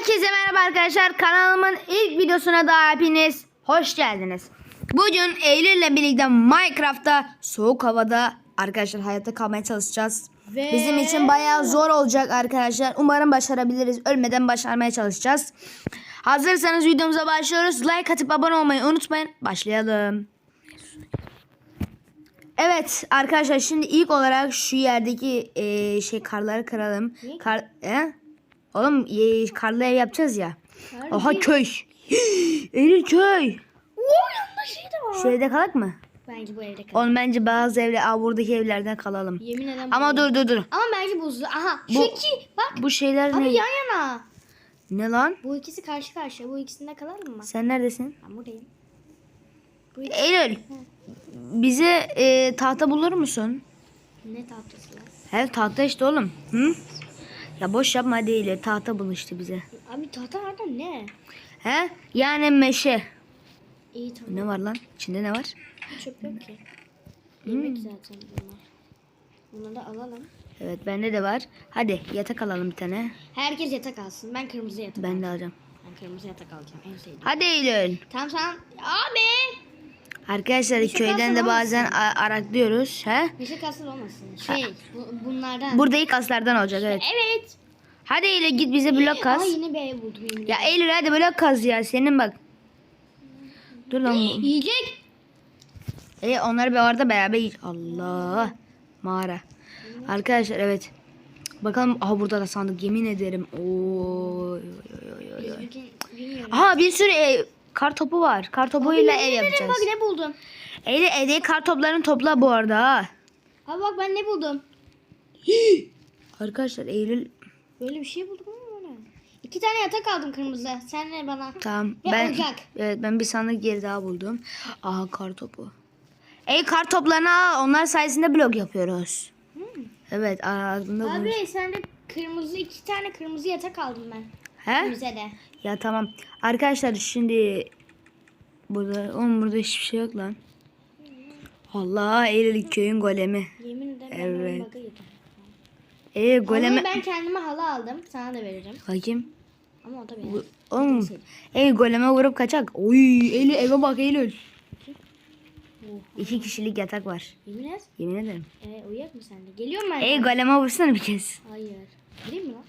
Herkese merhaba arkadaşlar. Kanalımın ilk videosuna da hepiniz hoş geldiniz. Bugün Eylül ile birlikte Minecraft'ta soğuk havada arkadaşlar hayatta kalmaya çalışacağız. Ve- Bizim için bayağı zor olacak arkadaşlar. Umarım başarabiliriz. Ölmeden başarmaya çalışacağız. Hazırsanız videomuza başlıyoruz. Like atıp abone olmayı unutmayın. Başlayalım. Evet arkadaşlar şimdi ilk olarak şu yerdeki eee, şey karları kıralım. Kar, he? Oğlum e, karlı ev yapacağız ya. Harbi. Aha köy. Eylül köy. Oo yanında şey de var. Şu evde kalak mı? Bence bu evde kalır. Oğlum bence bazı evler, aa, buradaki evlerden kalalım. Yemin ederim. Ama dur dur dur. Ama bence buzlu. Aha şu Bu- iki bak. Bu şeyler Abi ne? yan yana. Ne lan? Bu ikisi karşı karşıya. Bu ikisinde kalalım mı? Sen neredesin? Ben buradayım. Eylül. Bize e, tahta bulur musun? ne tahtası lan? He tahta işte oğlum. Hı? Ya boş yapma hadi Eylül. Tahta bul işte bize. Abi tahta nerede ne? He? Yani meşe. İyi tamam. Ne var lan? İçinde ne var? Çöp yok ki. Hmm. Yemek zaten bunlar. Bunları da alalım. Evet bende de var. Hadi yatak alalım bir tane. Herkes yatak alsın. Ben kırmızı yatak Ben de alacağım. alacağım. Ben kırmızı yatak alacağım. En sevdiğim. Hadi Eylül. Tamam sen. Abi. Arkadaşlar Meşe köyden de olmasın. bazen a- araklıyoruz. He? Meşe kasır olmasın. Şey bu, bunlardan. Burada ilk aslardan olacak evet. Evet. Hadi Eylül git bize blok kaz. Aa yine bir buldum. Yemin Ya. Eylül hadi blok kaz ya senin bak. Dur lan. bu- Yiyecek. E onları bir orada beraber yiy- Allah. Mağara. Arkadaşlar evet. Bakalım aha burada da sandık yemin ederim. Oy. Bugün bilmiyorum. Aha bir sürü ev, kar topu var. Kar topuyla ev yapacağız. Bak ne buldum. Eylül evdeki kar toplarını topla bu arada ha. Abi bak ben ne buldum. Arkadaşlar Eylül Böyle bir şey buldum ama ne? İki tane yatak aldım kırmızı. Sen ne bana? Tamam. Ve ben ocak. evet ben bir sandık yeri daha buldum. Aha kar topu. Ey kar toplarını al. Onlar sayesinde blok yapıyoruz. Evet aklımda bulunsun. Abi sen de kırmızı iki tane kırmızı yatak aldım ben. He? Müzede. Ya tamam. Arkadaşlar şimdi burada oğlum burada hiçbir şey yok lan. Allah Eylül köyün golemi. Yemin ederim Evet. ben. Ee Golemi... golemi ben kendime halı aldım. Sana da veririm. bakayım. Ama o da benim. Oğlum Ey goleme vurup kaçak. Oy Eylül eve bak Eylül. İki kişilik yatak var. Yemin et. Yemin ederim. Ee, uyuyak mı sende? Geliyorum ben. Ey goleme vursana bir kez. Hayır. Vurayım mı lan?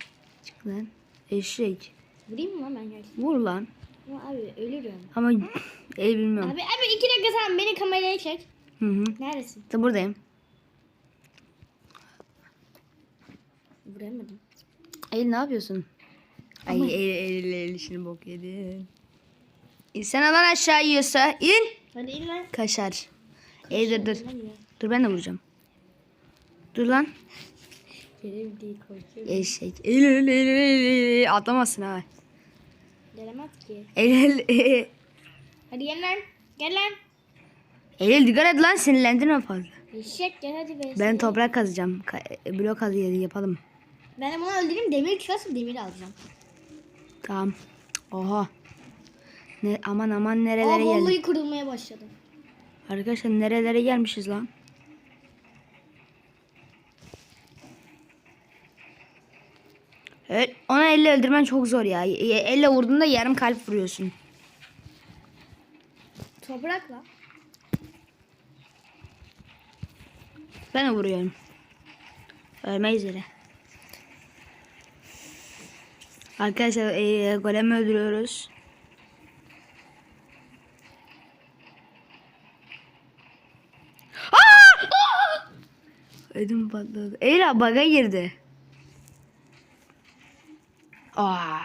Çık lan. Eşek. Vurayım mı lan ben gerçekten? Vur lan. Ama abi ölürüm. Ama el bilmiyorum. Abi abi iki dakika sen beni kameraya çek. Hı hı. Neredesin? Da buradayım. Vuramadım. El ne yapıyorsun? Ay el el el işini bok yedin. İnsan alan aşağı yiyorsa in. Hadi in lan. Kaşar. El dur dur. Dur ben de vuracağım. Dur lan. Eşek. El el el el el. Atlamazsın ha. Gelemez ki. El el el. Hadi gel lan. Gel lan. El el dikkat et lan sinirlendirme fazla. Eşek gel hadi be. Ben toprak kazacağım. Ka- e, blok kazı yapalım. Ben de bunu öldüreyim demir çıkarsa demir alacağım. Tamam. Oha. Ne, aman aman Aa nerelere geldik. vallahi kırılmaya başladı. Arkadaşlar nerelere gelmişiz lan? Evet, ona elle öldürmen çok zor ya. Elle vurduğunda yarım kalp vuruyorsun. Toprakla. Ben de vuruyorum. Ölmeyiz öyle. Arkadaşlar e, golemi öldürüyoruz. Ödüm patladı. Eyla baga girdi. Aa,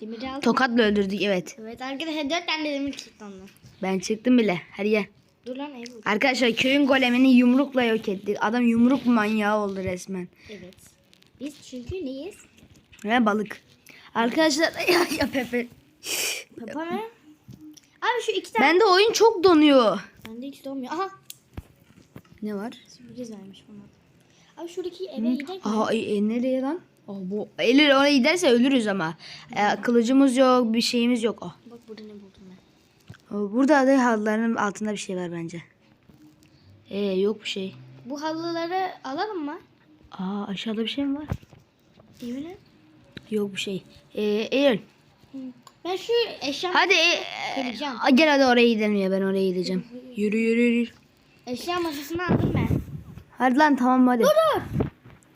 Demir aldım. tokatla öldürdük evet. Evet arkadaşlar dört tane demir çıktı ondan. Ben çıktım bile. Hadi gel. Dur lan ev. Arkadaşlar köyün golemini yumrukla yok ettik. Adam yumruk manyağı oldu resmen. Evet. Biz çünkü neyiz? Ve balık. Arkadaşlar ya, ya Pepe. Papa mı? Abi şu iki tane. Bende oyun çok donuyor. Bende hiç dolmuyor. Aha. Ne var? Sürpriz vermiş bana. Abi şuradaki eve gidelim. Aha e, nereye lan? Oh, bu Eylül oraya giderse ölürüz ama. E, kılıcımız yok, bir şeyimiz yok. Oh. Bak burada ne buldum ben. Oh, Burada da halıların altında bir şey var bence. E yok bir şey. Bu halıları alalım mı? Aa aşağıda bir şey mi var? Yemin et. Yok bir şey. E, Eylül Ben şu eşya Hadi e, e, gel hadi oraya gidelim ya ben oraya gideceğim. Yürü yürü yürü. eşya masasını aldım ben. Hadi lan tamam hadi.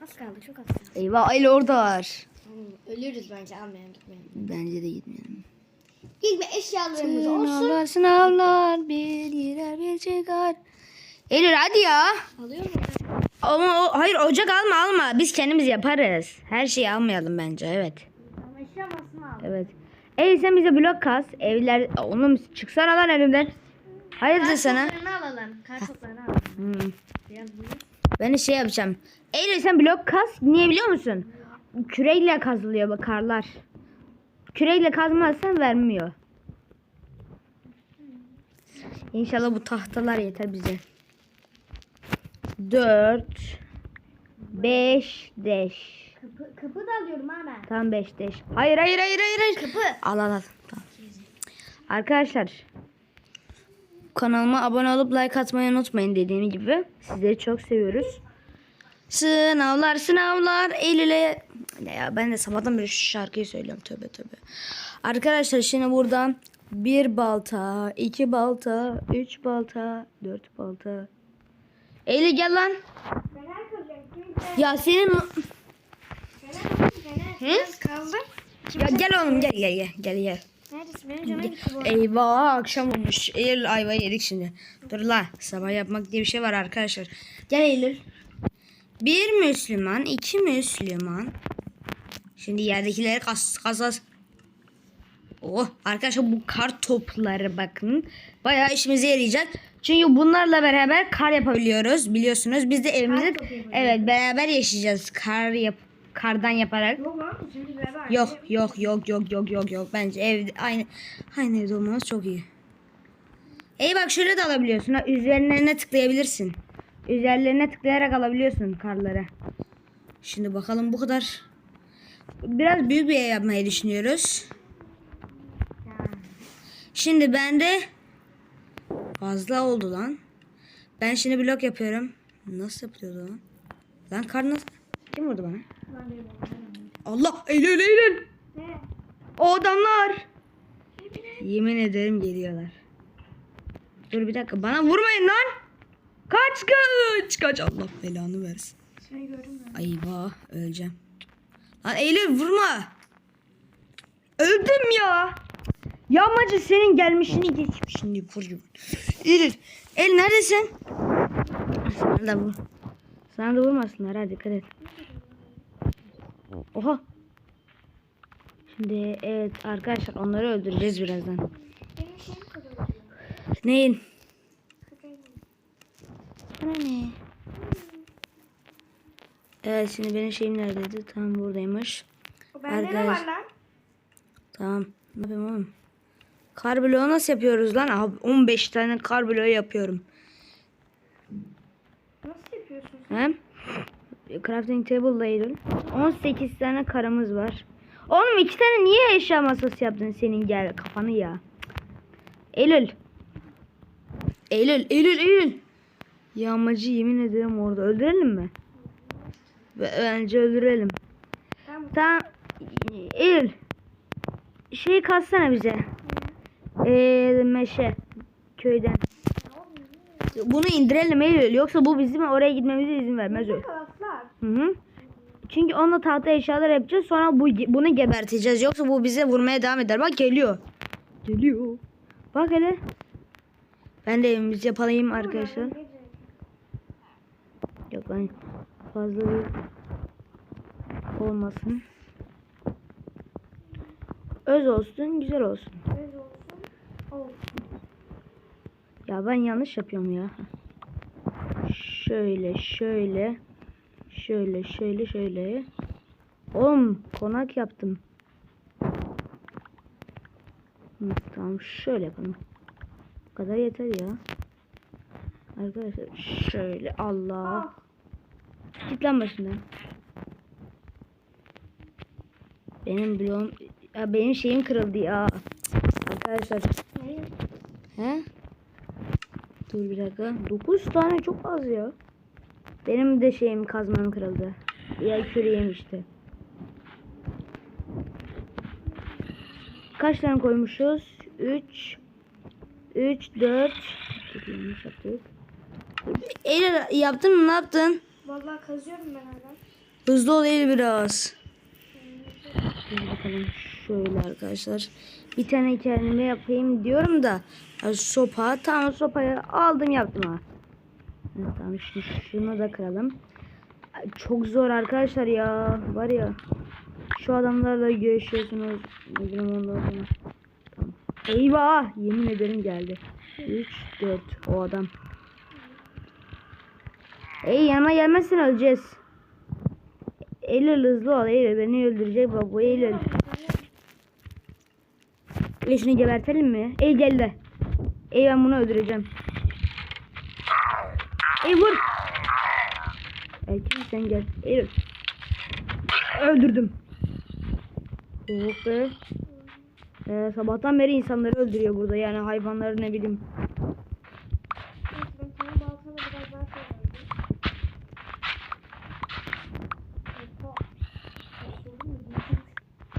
Az kaldı çok az kaldı. Eyvah aile orada var. Ölürüz bence almayalım gitmeyelim. Bence de gitmeyelim. İlk bir eşyalarımız olsun. Sınavlar sınavlar bir girer bir çıkar. Eylül hadi ya. Alıyor mu? Ama o, hayır ocak alma alma. Biz kendimiz yaparız. Her şeyi almayalım bence evet. Ama eşya masasını aldım. Evet. Ey sen bize blok kas. Evler oğlum çıksana lan elimden. Hayırdır sana? Kartoplarını alalım. Kartoplarını alalım. Hmm. Biraz büyük. Ben de şey yapacağım. Eylül sen blok kas. Niye biliyor musun? Küreyle kazılıyor bak karlar. Küreyle kazmazsan vermiyor. İnşallah bu tahtalar yeter bize. 4 5 deş. Kapı, kapı da alıyorum ha ben. Tam 5 deş. Hayır hayır hayır hayır. hayır. Kapı. Al al al. Tamam. Arkadaşlar kanalıma abone olup like atmayı unutmayın dediğim gibi. Sizleri çok seviyoruz. Sınavlar sınavlar Eylül'e ne ya ben de sabahtan beri şu şarkıyı söylüyorum tövbe tövbe. Arkadaşlar şimdi buradan bir balta, iki balta, üç balta, dört balta. Eylül gel lan. Ya senin. Biraz kaldı. ya gel oğlum gel gel gel gel gel. Neredesin? Benim canım gitti bu. Eyvah akşam olmuş. Eylül ayvayı yedik şimdi. Dur la sabah yapmak diye bir şey var arkadaşlar. Gel Eylül. Bir Müslüman, iki Müslüman. Şimdi yerdekileri kas kasas. Oh arkadaşlar bu kar topları bakın. Bayağı işimize yarayacak. Çünkü bunlarla beraber kar yapabiliyoruz. Biliyorsunuz biz de yapıyoruz. evet beraber yaşayacağız. Kar yap kardan yaparak. Yok. Şimdi beraber. Yok yok yok yok yok yok yok. Bence evde aynı aynı evde olmamız çok iyi. İyi bak şöyle de alabiliyorsun. Ha. Üzerlerine tıklayabilirsin. Üzerlerine tıklayarak alabiliyorsun karları. Şimdi bakalım bu kadar. Biraz büyük bir ev yapmayı düşünüyoruz. Şimdi bende fazla oldu lan. Ben şimdi blok yapıyorum. Nasıl yapıyordu lan? Lan kar nasıl? Kim vurdu bana? Allah Eylül Eylül. Ne? O adamlar. Yemin ederim geliyorlar. Dur bir dakika bana vurmayın lan. Kaç kaç kaç Allah belanı versin. Seni gördüm ben. Ayva öleceğim. Lan Eylül vurma. Öldüm ya. Yağmacı senin gelmişini geçmişini vuruyor. Eylül. El neredesin? Sana da vur. Sana da vurmasınlar ha dikkat et. Oha. Şimdi evet arkadaşlar onları öldüreceğiz birazdan. Neyin? Bana ne? Evet şimdi benim şeyim neredeydi? Tam buradaymış. Bende ne Arkadaş- var lan? Tamam. Ne yapayım oğlum? Kar bloğu nasıl yapıyoruz lan? Abi 15 tane kar bloğu yapıyorum. Nasıl yapıyorsun? He? Crafting table Eylül. 18 tane karımız var. Oğlum iki tane niye eşya masası yaptın senin gel kafanı ya. Eylül. Eylül, Eylül, Eylül. Yağmacı yemin ederim orada. Öldürelim mi? Be- Bence öldürelim. Tamam. Tamam. Eylül. Şey katsana bize. Ee, meşe. Köyden. Bunu indirelim Eylül. Yoksa bu bizim oraya gitmemize izin vermez. Kalaslar. Hı hı. Çünkü onunla tahta eşyalar yapacağız. Sonra bu bunu geberteceğiz. Yoksa bu bize vurmaya devam eder. Bak geliyor. Geliyor. Bak hele. Ben de evimizi yapayım arkadaşlar. Yok ben fazla bir olmasın. Öz olsun, güzel olsun. Öz olsun. Olsun. Ya ben yanlış yapıyorum ya. Şöyle, şöyle. Şöyle, şöyle, şöyle. Oğlum konak yaptım. Hı, tamam şöyle yapalım. Bu kadar yeter ya. Arkadaşlar şöyle Allah. Ah. Git lan başından. Benim bloğum ya benim şeyim kırıldı ya. Arkadaşlar. He? Dur bir dakika. 9 tane çok az ya. Benim de şeyim kazmam kırıldı. Ya küreğim işte. kaç tane koymuşuz? 3 3 4 yanlış yaptık. Eylül yaptın mı? Ne yaptın? Vallahi kazıyorum ben hala. Hızlı ol Eylül biraz. Bakalım şöyle arkadaşlar. Bir tane kendime yapayım diyorum da ha, sopa tam sopayı aldım yaptım ha. Evet, tamam şimdi şunu da kıralım. Ay, Çok zor arkadaşlar ya. Var ya. Şu adamlarla görüşüyorsunuz. Ondan sonra. Tamam. Eyvah! Yemin ederim geldi. 3 4 o adam. Ey yanıma gelmezsen öleceğiz. Eylül hızlı ol Eylül beni öldürecek bak bu Eylül. Ey şunu gebertelim mi? Ey geldi. Ey ben bunu öldüreceğim. Ey vur. Erkek sen gel. Eylül. Öldürdüm. Oh be. Ee, sabahtan beri insanları öldürüyor burada yani hayvanları ne bileyim.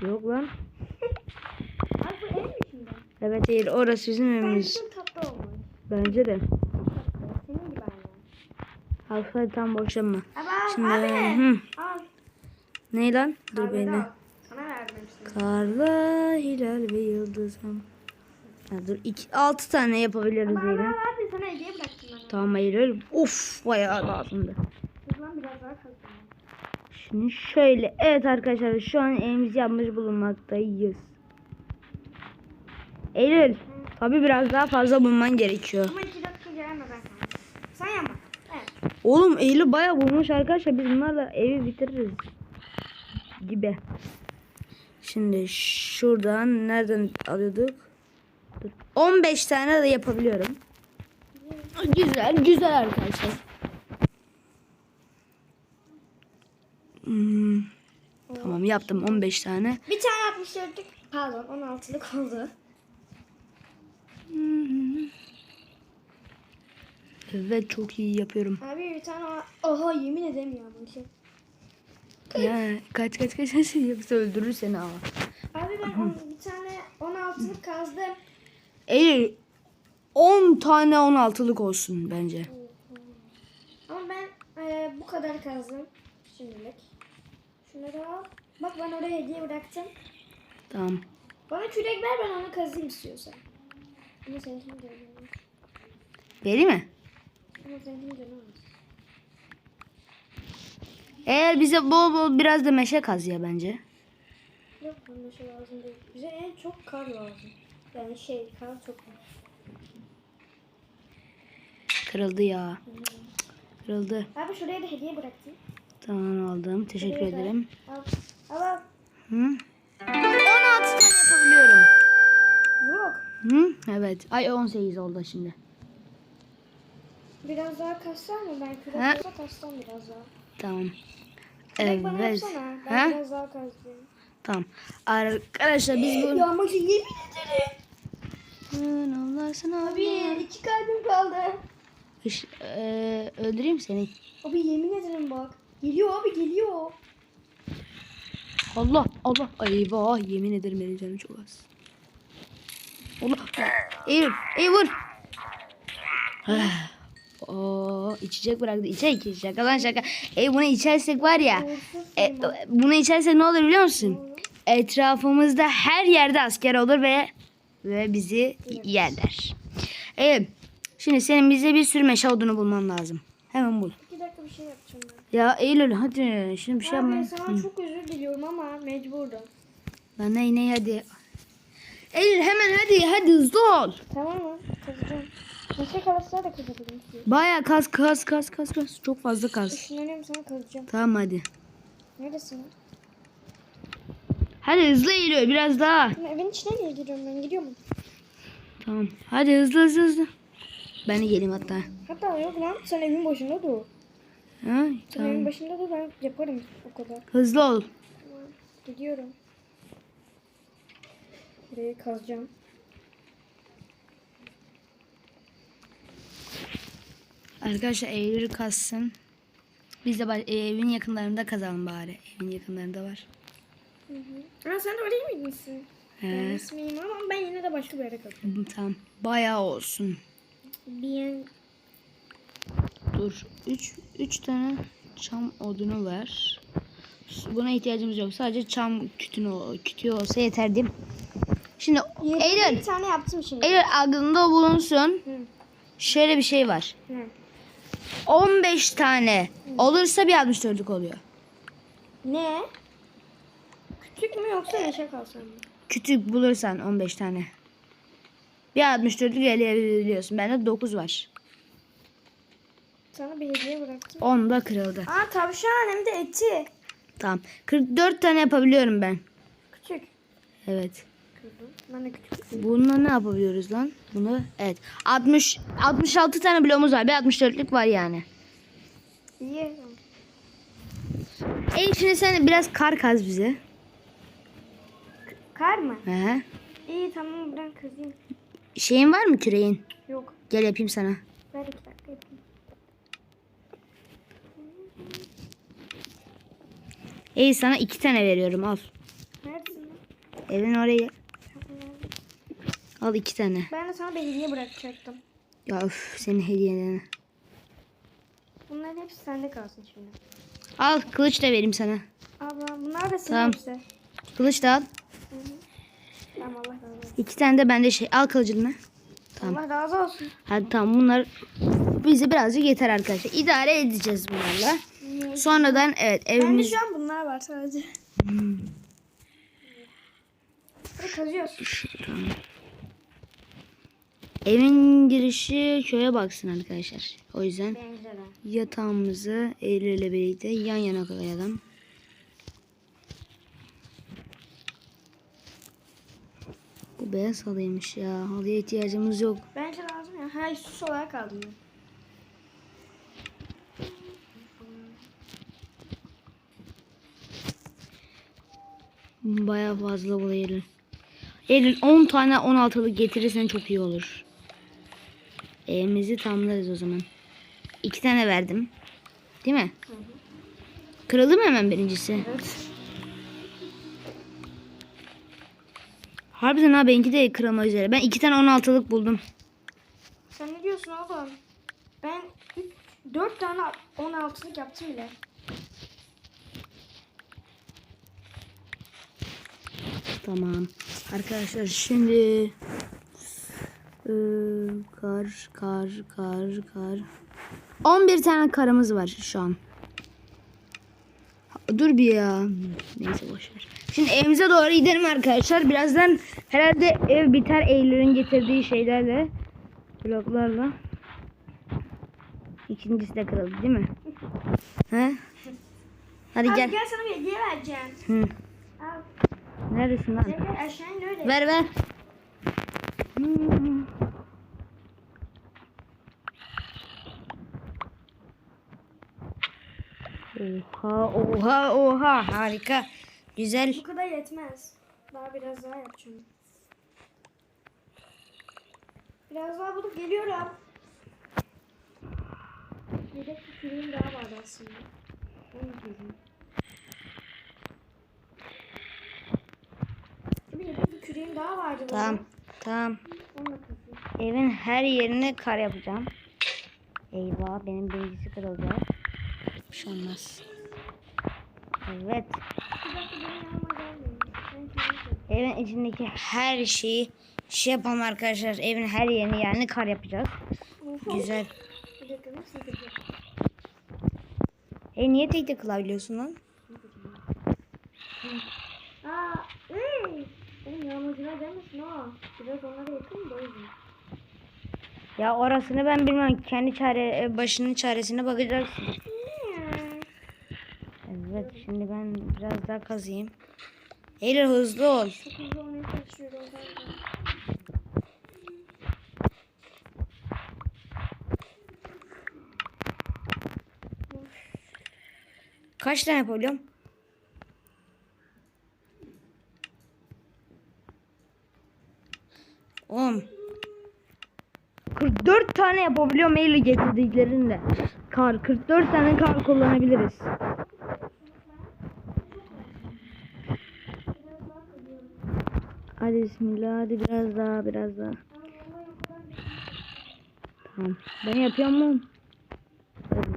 Yok lan. Ay bu ev mi şimdi? Evet Eylül orası bizim evimiz. Bence. Bence de. Senin gibi aynı. Al hadi tam boşanma. Şimdi abi. hı. Al. Ne lan? Dur beni. Karla hilal ve yıldızım. Ha, dur iki, altı tane yapabiliriz Abi Eylül. abi abi sana hediye bıraktım ben. Tamam Eylül. Of bayağı lazımdı. Şimdi şöyle. Evet arkadaşlar şu an evimizi yapmış bulunmaktayız. Eylül. Tabi biraz daha fazla bulman gerekiyor. Ama iki dakika ben sana. Sen yapma. Evet. Oğlum Eylül bayağı bulmuş arkadaşlar. Biz bunlarla evi bitiririz. Gibi. Şimdi şuradan nereden alıyorduk? Dur. 15 tane de yapabiliyorum. Güzel, güzel arkadaşlar. Hmm, Tamam yaptım 15 tane. Bir tane 64'lük pardon 16'lık oldu. Evet çok iyi yapıyorum. Abi bir tane oha yemin ederim ya bu şey. Ya kaç kaç kaç kaç yoksa öldürür seni ama. Abi ben on, bir tane 16'lık kazdım. Eylül 10 tane 16'lık olsun bence. Ama ben e, bu kadar kazdım şimdilik. Şunları al. Bak ben oraya hediye bıraktım. Tamam. Bana kürek ver ben onu kazayım istiyorsan. Ama seninkini görmüyorum. Vereyim mi? Ama seninkini görmüyorum. Eğer bize bol bol biraz da meşe kaz ya bence. Yok şey lazım değil. Bize en çok kar lazım. Yani şey kar çok. Kırıldı ya. Kırıldı. Abi şuraya da hediye bıraktım. Tamam aldım. Teşekkür Şuraya ederim. Al. Al al. Hı? 16 tane yapabiliyorum. Yok. Hı? Evet. Ay 18 oldu şimdi. Biraz daha kassam mı? Ben olsa kassam biraz daha. Tamam. Kürek bana Evet. yapsana. Ben Ha? biraz daha kazdım. Tamam. Arkadaşlar biz bu... Ya ama şey yemin ederim. Allah sana Abi iki kalbim kaldı. Iş- eee, öldüreyim seni. Abi yemin ederim bak. Geliyor abi geliyor. Allah Allah. Eyvah yemin ederim benim canım çok az. Allah. Eğil. Eğil vur. Ah. Oo, içecek bıraktı. İçecek. Şaka lan şaka. E bunu içersek var ya. E, bunu içersek ne olur biliyor musun? Etrafımızda her yerde asker olur ve ve bizi yerler. Evet. Şimdi senin bize bir sürü meşe odunu bulman lazım. Hemen bul. İki dakika bir şey yapacağım ben. Ya Eylül hadi. Şimdi bir şey yapma. Abi sana çok özür diliyorum ama mecburdum. Lan ney ney hadi. Eylül hemen hadi hadi hızlı ol. Tamam mı? Kazacağım. Neşe kalırsa da ki. Baya kaz kaz kaz kaz kaz. Çok fazla kaz. Işınlanıyorum sana kazacağım. Tamam hadi. Neredesin? Hadi hızlı Eylül biraz daha. Ben evin içine niye giriyorum ben? Gidiyor mu? Tamam. Hadi hızlı hızlı hızlı. Ben de geleyim hatta. Hatta yok lan. Sen evin başında dur. Ha, Sen evin tamam. başında dur ben yaparım o kadar. Hızlı ol. Tamam, Gidiyorum. Burayı kazacağım. Arkadaşlar Eylül kazsın. Biz de e, evin yakınlarında kazalım bari. Evin yakınlarında var. Hı hı. Aa, sen de öyle miydin? Ben ismiyim ama ben yine de başka bir yere kalıyorum. Tamam. Bayağı olsun. Bir Dur. 3 3 tane çam odunu ver. Buna ihtiyacımız yok. Sadece çam kütüğü, kütüğü olsa yeter değil mi? Şimdi Eylül, bir tane yaptım şimdi. Eylül aklında bulunsun. Hı. Şöyle bir şey var. Ne? 15 tane olursa bir 64'lük oluyor. Ne? Küçük mü yoksa yaşa kalsam mı? Kütük bulursan 15 tane. Bir 64'lük eleyebiliyorsun. Bende 9 var. Sana bir hediye bıraktım. 10 da kırıldı. Aa tavşan hem de eti. Tamam. 44 tane yapabiliyorum ben. Küçük. Evet. Bununla ne yapabiliyoruz lan? Bunu evet. 60 66 tane bloğumuz var. Bir 64'lük var yani. İyi. Elif şimdi sen biraz kar kaz bize. Kar mı? He. İyi tamam ben kızayım. Şeyin var mı küreğin? Yok. Gel yapayım sana. Ver iki dakika yapayım. Ey sana iki tane veriyorum al. Neredesin? Evin oraya. Al iki tane. Ben de sana bir hediye bırakacaktım. Ya öf senin hediyelerini. Bunların hepsi sende kalsın şimdi. Al kılıç da vereyim sana. Abla bunlar da senin Tamam. hepsi. Kılıç da al. Tamam Allah razı olsun. İki tane de bende şey. Al kılıcını. Tamam. Allah razı olsun. Hadi tamam bunlar bize birazcık yeter arkadaşlar. İdare edeceğiz bunlarla. Sonradan evet Bende evimiz şu an bunlar var sadece. Hadi kazıyoruz. Evin girişi köye baksın arkadaşlar. O yüzden yatağımızı Eylül ile birlikte yan yana koyalım. Bu beyaz halıymış ya. Halıya ihtiyacımız yok. Bence lazım ya. Hayır süs olarak kaldım. ben. Bayağı fazla bu Eylül. Eylül 10 tane 16'lık getirirsen çok iyi olur. Evimizi tamamlarız o zaman. İki tane verdim. Değil mi? Kırıldı mı hemen birincisi? Evet. Harbiden ha benimki de kırılma üzere. Ben iki tane 16'lık buldum. Sen ne diyorsun oğlum? Ben 4 tane 16'lık yaptım bile. Tamam. Arkadaşlar şimdi Ee, kar kar kar kar 11 tane karımız var şu an. Dur bir ya. Neyse boşver. Şimdi evimize doğru gidelim arkadaşlar. Birazdan herhalde ev biter Eylül'ün getirdiği şeylerle. Bloklarla. İkincisi de kırıldı değil mi? He? Hadi Abi gel. gel sana bir hediye vereceğim. Hı. Al. Neredesin lan? İn öyle. Ver ver. Hmm. Oha oha oha harika. Güzel. Bu kadar yetmez. Daha biraz daha yapacağım. Biraz daha bulup geliyorum. Yedek bir film daha vardı aslında. Onu. Bir bir küreğim daha vardı. Tamam tamam. Onu da kazıyorum. Evin her yerine kar yapacağım. Eyvah benim birincisi kırıldı. Bir şey olmaz. Evet. Evin içindeki her şeyi şey yapalım arkadaşlar. Evin her yerini yani kar yapacağız. Güzel. E niye tek tek kılabiliyorsun lan? Ya orasını ben bilmem. Kendi çare e, başının çaresine bakacaksın. Şimdi ben biraz daha kazıyım. Eylül hızlı ol. Kaç tane yapabiliyorum? On. 44 tane yapabiliyorum Eylül getirdiklerinde. Kar 44 tane kar kullanabiliriz. Hadi bismillah hadi biraz daha biraz daha. Tamam. Ben yapıyorum mu?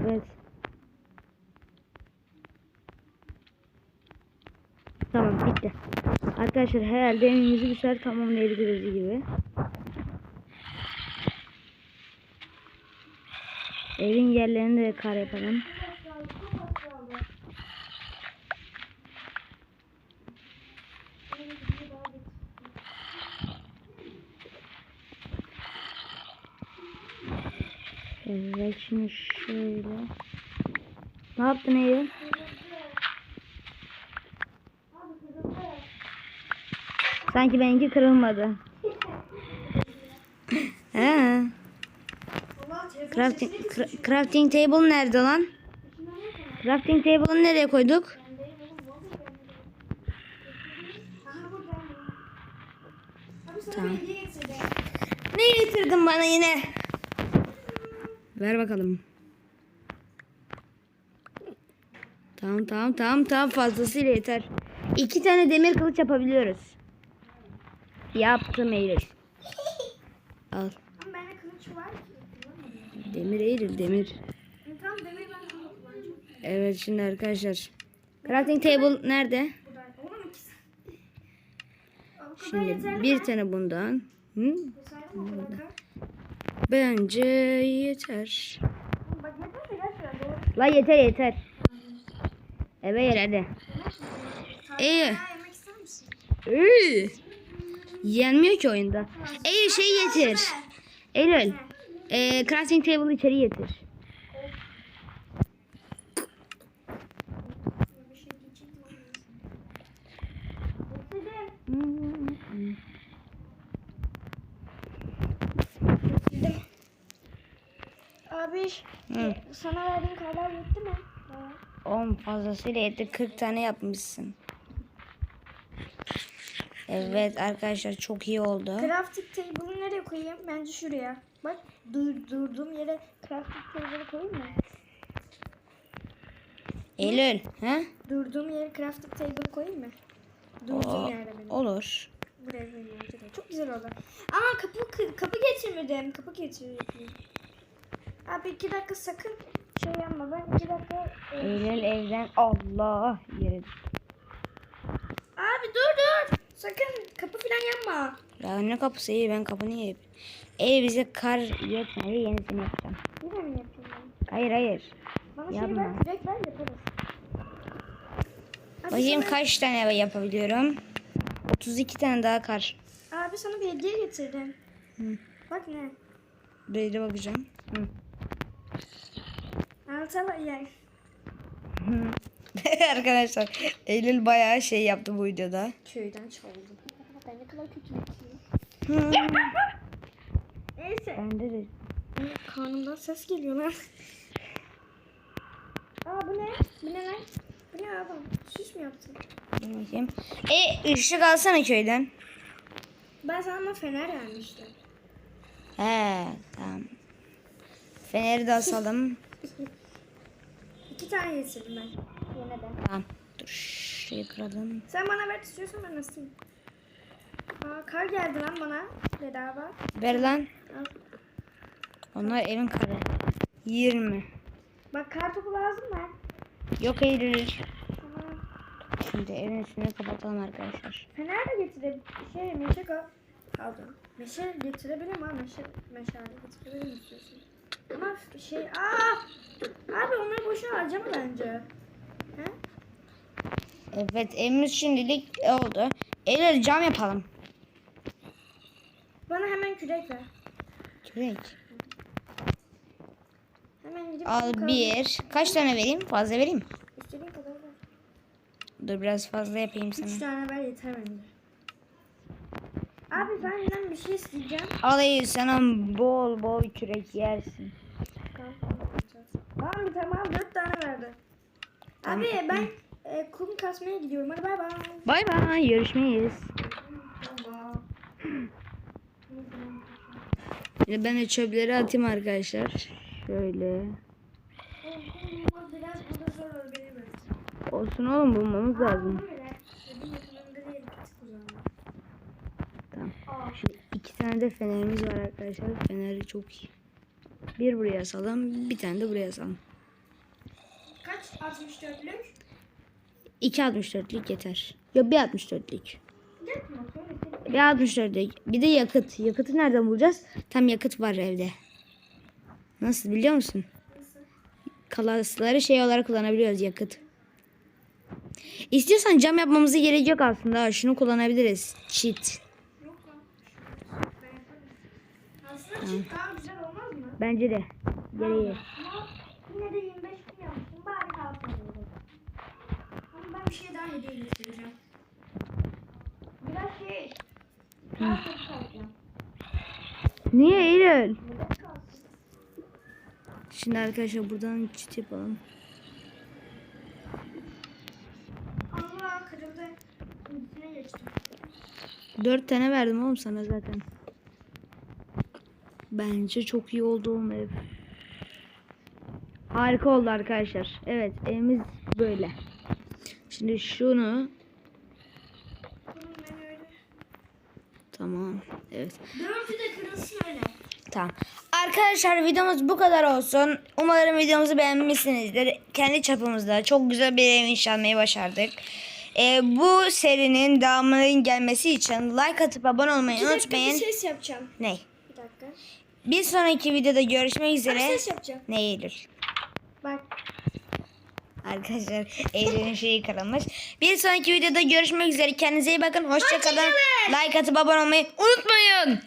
Evet. Tamam bitti. Arkadaşlar herhalde evimizi bir sefer tamamlayabiliriz gibi. Evin yerlerini de kar yapalım. Evet şimdi şöyle. Ne yaptın Eylül? Sanki benimki kırılmadı. He. Crafting, cra- crafting table nerede lan? Crafting table'ını nereye koyduk? Tamam. Ne getirdin bana yine? Ver bakalım. Tamam tamam tamam tamam fazlasıyla yeter. İki tane demir kılıç yapabiliyoruz. Yaptım Eylül. Al. Demir Eylül demir. Evet şimdi arkadaşlar. Crafting table nerede? Şimdi bir tane bundan. Hı? Kadar? Bence yeter. Bak yeterse gerçekten doğru. La yeter yeter. Eve gel hadi. İyi. Ha, yemek ister misin? Iy. Yenmiyor ki oyunda. Eylül şey getir. Eylül. E, crafting table içeri getir. Bir şey geçeyim mi? Getirdim. Getirdim. Abi Hı. sana verdiğim karlar yetti mi? Ha. 10 fazlasıyla yetti. 40 tane yapmışsın. Evet arkadaşlar çok iyi oldu. Crafting table'ı nereye koyayım? Bence şuraya. Bak dur, durduğum yere crafting table'ı koyayım mı? Eylül. Ha? Durduğum yere crafting table'ı koyayım mı? Durduğum O- yerde benim. olur. Buraya koyayım. Çok güzel oldu. Ama kapı kapı getirmedim. Kapı getirmedim. Abi iki dakika sakın şey yapma. Ben iki dakika... e, Eylül evden Allah yere. Abi dur dur. Sakın kapı falan yapma. Ya ne kapısı iyi ben kapını yiyip. Eğer bize kar yetmedi yenisini yapacağım. Yine mi yapayım ben? Hayır hayır. Bana şey Yapma. ver. Direkt ver yaparız. Abi Bakayım sana, kaç tane yapabiliyorum. 32 tane daha kar. Abi sana bir hediye getirdim. Hı. Bak ne? Böyle bakacağım. Hı. Altala yer. Arkadaşlar Eylül bayağı şey yaptı bu videoda. Köyden çaldım. Ben ne kadar kötü bir Neyse. Bende de. Karnımdan ses geliyor lan. Aa bu ne? Bu ne lan? Bu ne adam? Süs mü yaptın? Dur bakayım. E ışık alsana köyden. Ben sana ama fener vermiştim. He tamam. Feneri de asalım. İki tane getirdim ben. Yine de. tamam. Dur şurayı kıralım. Sen bana ver istiyorsan ben asayım. Aa kar geldi lan bana. Bedava. Ver lan. Al. Onlar evin karı. 20. Bak kar topu lazım mı? Yok. Tamam. Şimdi evin üstünü kapatalım arkadaşlar. Fener de getirebilirim. Şey meşe kal. Pardon. Meşe getirebilirim ha. Meşe, meşale getirebilirim istiyorsun. Ama şey aa Abi onları boşuna harcama bence. He? Evet evimiz şimdilik oldu. Eylül cam yapalım. Bana hemen kürek ver. Kürek. Hemen gidip Al bakalım. bir. Kaç tane vereyim? Fazla vereyim. İstediğin kadar ver. Dur biraz fazla yapayım Üç sana. tane ver yeter bence. Abi senden bir şey isteyeceğim. Al Eylül sana bol bol kürek yersin. Tamam tamam dört tane verdi. Abi ben e, kum kasmaya gidiyorum. Hadi bay bay. Bay bay. Görüşmeyiz. Şimdi ben de çöpleri atayım arkadaşlar. Şöyle. Olsun oğlum bulmamız lazım. Böyle. Benim yakınımda değil. Küçük o zaman. Şimdi iki tane de fenerimiz var arkadaşlar. Feneri çok iyi. Bir buraya asalım. Bir tane de buraya asalım. Kaç? 64'lük. 2.64'lük yeter. Yok bir 64'lük. Yetmiyor. Söyle. Bir 64'lük. Bir de yakıt. Yakıtı nereden bulacağız? Tam yakıt var evde. Nasıl biliyor musun? Kalasları şey olarak kullanabiliyoruz yakıt. İstiyorsan cam yapmamıza gerek yok aslında. Şunu kullanabiliriz. Cheat. Yok lan. Ben yaparım. Aslında çift daha güzel olmaz mı? Bence de. Gereği. Yine de 25 bin yapmıştım. Bari kalsın. Ama ben bir şey daha hediye göstereceğim. Biraz şey. Daha çok kalacağım. Niye Eylül? Şimdi arkadaşlar buradan cheat yapalım. Allah kırıldı. Dört tane verdim oğlum sana zaten. Bence çok iyi oldu oğlum ev. Harika oldu arkadaşlar. Evet evimiz böyle. Şimdi şunu tamam. Evet. Dördü de kırılsın öyle. Tamam. Arkadaşlar videomuz bu kadar olsun. Umarım videomuzu beğenmişsinizdir. Kendi çapımızda çok güzel bir ev inşa etmeyi başardık. Ee, bu serinin devamının gelmesi için like atıp abone olmayı Bir unutmayın. bir ses yapacağım. Ne? Bir sonraki videoda görüşmek üzere. ses yapacağım. Ne Eylül? Bak. Arkadaşlar Eylül'ün şeyi kırılmış. Bir sonraki videoda görüşmek üzere. Kendinize iyi bakın. Hoşçakalın. Hoşça kalın. Like atıp abone olmayı unutmayın.